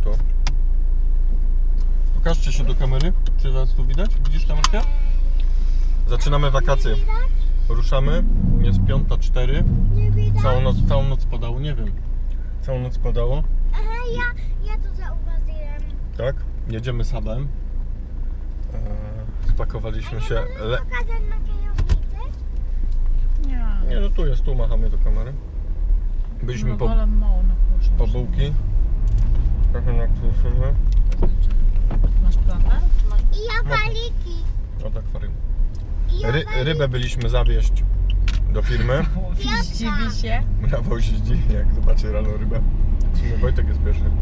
światło. Pokażcie się do kamery. Czy was tu widać? Widzisz kamerkę? Zaczynamy wakacje. Ruszamy. Jest 5.04. Nie widać? Całą noc, całą noc padało, nie wiem. Całą noc padało. Aha, ja, ja to zauważyłem. Tak? Jedziemy sabem. Eee, spakowaliśmy się. Le... pokazać na kierownicy? Nie. Nie, no tu jest, tu machamy do kamery. Byliśmy no, po, po bułki. Trochę na kruszynę. Masz planę? Czy masz... I opaliki. Od akwarium. I Ry, opaliki. rybę byliśmy zawieźć do firmy. Łowisz, dziwi się. Brawo się zdziwi, jak zobaczy rano rybę. W sumie Wojtek jest pierwszy. Ym,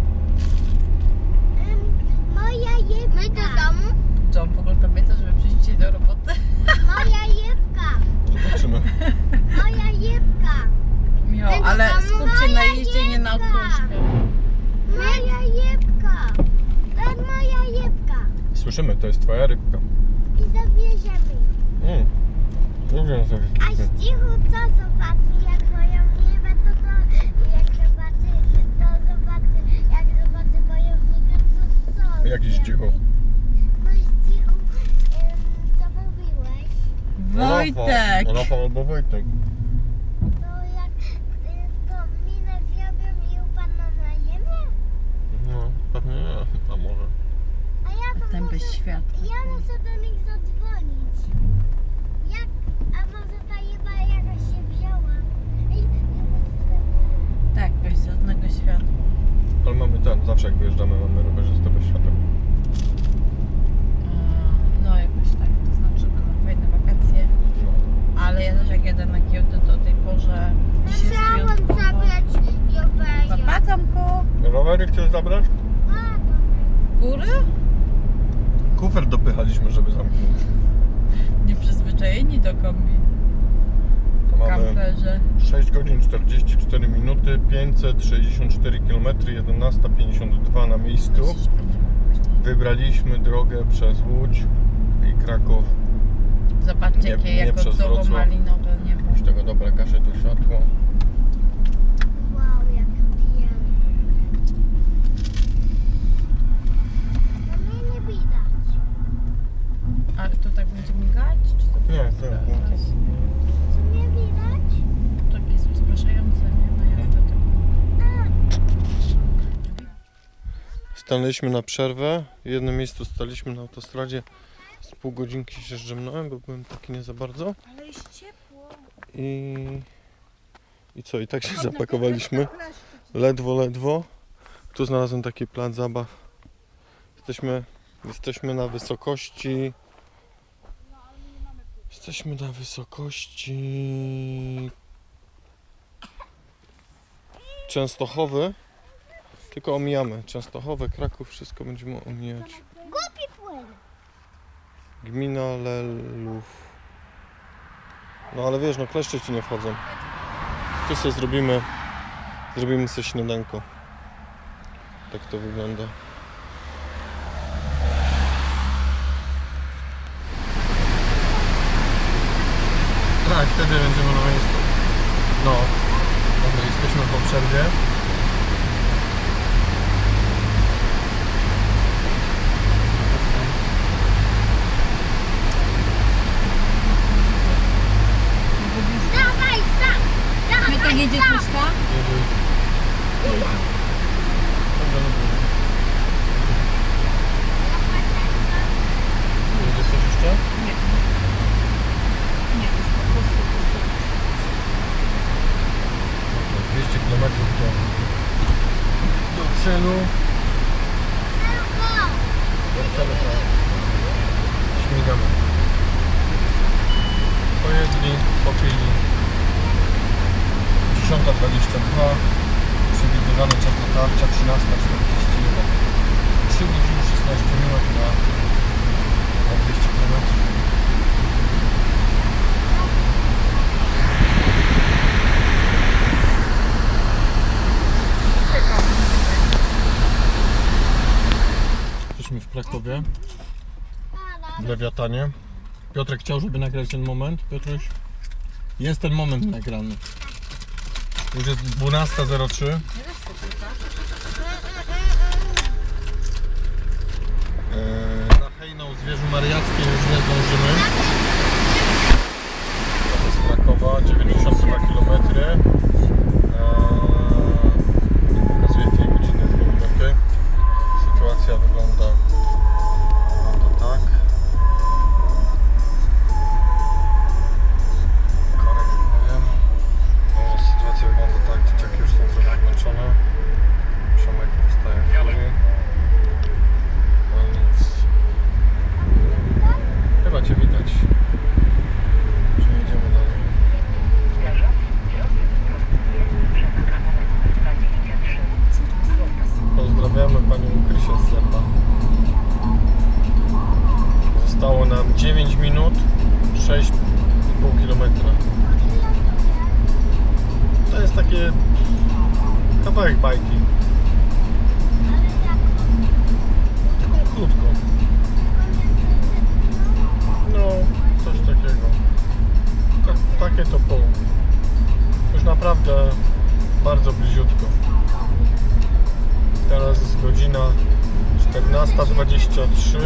moja jebka. My do domu? Czy on w ogóle pamięta, żeby przyjść dzisiaj do roboty? Moja jebka. Zobaczymy. Moja jebka. Będę ale skup się na jeździe, nie na jebka. okruszkę. Moja jebka. To jest moja jebka. Słyszymy, to jest twoja rybka. I zawieziemy. Mm. Lubię A zawieźć. z cichu co zobaczy, jak moją rybę, to co? Jak zobaczy, to zobaczy, jak zobaczy wojownika, to co? Jaki zdzichu? No z cichu, ym, co mówiłeś? Wojtek! Rafał albo Wojtek. To jak y, to minę zrobią i upadną na ziemię? No, pewnie nie. A może. Muszę, bez światła. ja muszę do nich zadzwonić. Jak, a może ta jeba jakaś się wzięła? Ej, Tak, bez żadnego światła. Ale mamy ten, zawsze jak wyjeżdżamy, mamy rowerzystę bez świateł. Eee, No jakoś tak, to znaczy, że będą fajne wakacje. No. Ale ja też jak jadę na Kyoto, to o tej porze dziś jest Chciałam wyjątkowo. zabrać Joweja. Papa, Tomku! Rowery chcesz zabrać? Kufer dopychaliśmy, żeby zamknąć. Nieprzyzwyczajeni do kombi. To Po mamy kamperze. 6 godzin 44 minuty, 564 km, 11.52 na miejscu. Wybraliśmy drogę przez Łódź i Kraków. Zobaczcie, jakie nie jako Wrocław. malinowe niebo. Z tego dobra, gaszę tu światło. Wow, jak pijemy. No mnie nie widać. Ale to tak będzie migać? Czy to Nie, będzie tak, zaraz? Czy mnie widać? Tak jest rozpraszające, nie? Na jazdę. Stanęliśmy na przerwę. W jednym miejscu staliśmy na autostradzie. Z pół godzinki się zdrzemnąłem, bo byłem taki nie za bardzo. Ale jest ciepło. I, I co? I tak się zapakowaliśmy. Ledwo, ledwo. Tu znalazłem taki plac zabaw. Jesteśmy, jesteśmy na wysokości. Jesteśmy na wysokości. Częstochowy. Tylko omijamy. Częstochowe, Kraków, wszystko będziemy omijać. Głupi płyn. Gmina Lelów. No ale wiesz, no kleszcze ci nie wchodzą. Tu sobie zrobimy, zrobimy sobie śniadanko. Tak to wygląda. Tak, wtedy będziemy na miejscu. No, dobra, jesteśmy po przerwie. Dawaj sam! My to Dawaj jedzie sam! Kryszka? Dobra, dobra. Jedzie coś jeszcze? Nie. Nie, jest po prostu. 200 km do, do celu. Celu. Śmigamy. Pojedli, popili. 10.22. Przewidywany czas dotarcia 13.41. 3 godziny 16 minut lewiatanie. Piotrek chciał, żeby nagrać ten moment. Piotruś? Jest ten moment nagrany. Już jest 12.03. Na e, hejną zwierzu mariackiej już nie zdążymy. To jest Krakowa, 92 km. minut 6,5 km. To jest takie kawałek bajki. Taką krótką. No, coś takiego. Takie to pół. Już naprawdę bardzo bliziutko. Teraz jest godzina 14.23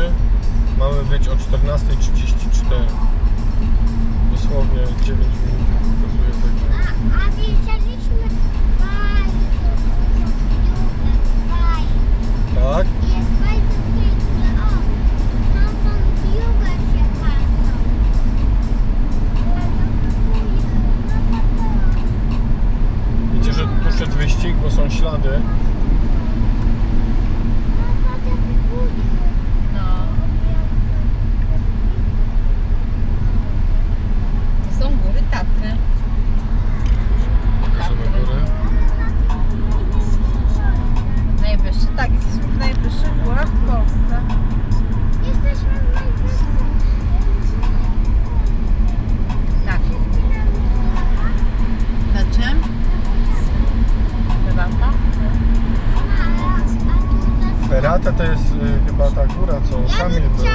Mamy być o 14.34. Dosłownie 9 minut. Pokazuję tego. A, a widzieliście? камень.